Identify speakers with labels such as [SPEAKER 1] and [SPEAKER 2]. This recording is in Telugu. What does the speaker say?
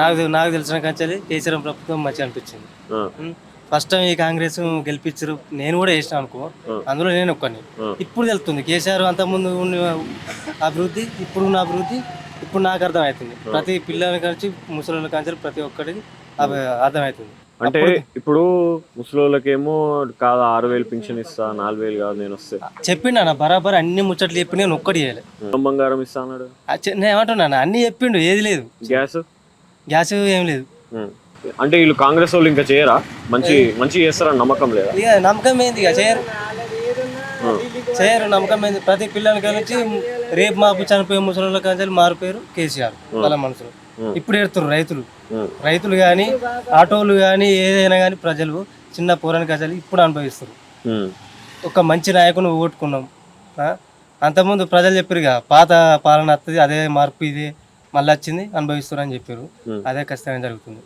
[SPEAKER 1] నాకు నాకు తెలిసిన కంచెలి కేసీఆర్ ప్రభుత్వం మంచిగా అనిపించింది. ఫస్ట్ టైం ఈ కాంగ్రెస్ గెలిపించారు నేను కూడా చేసిన అనుకో అందులో నేను ఒక్కని. ఇప్పుడు తెలుస్తుంది కేసీఆర్ అంత ముందు ఉన్న అభివృద్ధి ఇప్పుడు ఉన్న అభివృద్ధి ఇప్పుడు నాకు అర్థమవుతుంది. ప్రతి పిల్లల నుంచి ముసలి కంచెలు ప్రతి ఒక్కరికి అర్థమవుతుంది.
[SPEAKER 2] అంటే ఇప్పుడు ముసలోళ్ళకేమో కాదు ఆరు వేలు పింఛన్ ఇస్తా నాలుగు వేలు కాదు నేను వస్తే.
[SPEAKER 1] చెప్పిండు అన్న బరాబర్ అన్ని ముచ్చట్లు చెప్పి నేను ఒక్కటి చేయలే.
[SPEAKER 2] బంగారం ఇస్తా అన్నాడు.
[SPEAKER 1] ఆ చె- నేను ఏమంటున్నాను అన్ని చెప్పిండు ఏది లేదు.
[SPEAKER 2] గ్యాస్?
[SPEAKER 1] గ్యాస్ ఏం లేదు.
[SPEAKER 2] అంటే వీళ్ళు కాంగ్రెస్ వాళ్ళు ఇంకా చేయరా? మంచి మంచి చేస్తారని నమ్మకం లేదా?
[SPEAKER 1] ఇక నమ్మకం ఏంది ఇక? చేయరు. చేయరు నమ్మకం ఏంది? ప్రతి పిల్లలకి నుంచి రేపు మాపు చనిపోయే ముసలి కంచెలు మారిపోయారు కేసీఆర్ వాళ్ళ మనసులో ఇప్పుడు ఎడుతున్నారు రైతులు. రైతులు కానీ ఆటోలు కానీ ఏదైనా కానీ ప్రజలు చిన్న పూరాని గజలు ఇప్పుడు అనుభవిస్తారు. ఒక మంచి నాయకుని ఓటుకున్నాం ఆ? అంతకుముందు ప్రజలు చెప్పారుగా పాత పాలన వస్తుంది అదే మార్పు ఇది. మళ్ళీ వచ్చింది అనుభవిస్తారు అని చెప్పారు. అదే ఖచ్చితంగా జరుగుతుంది.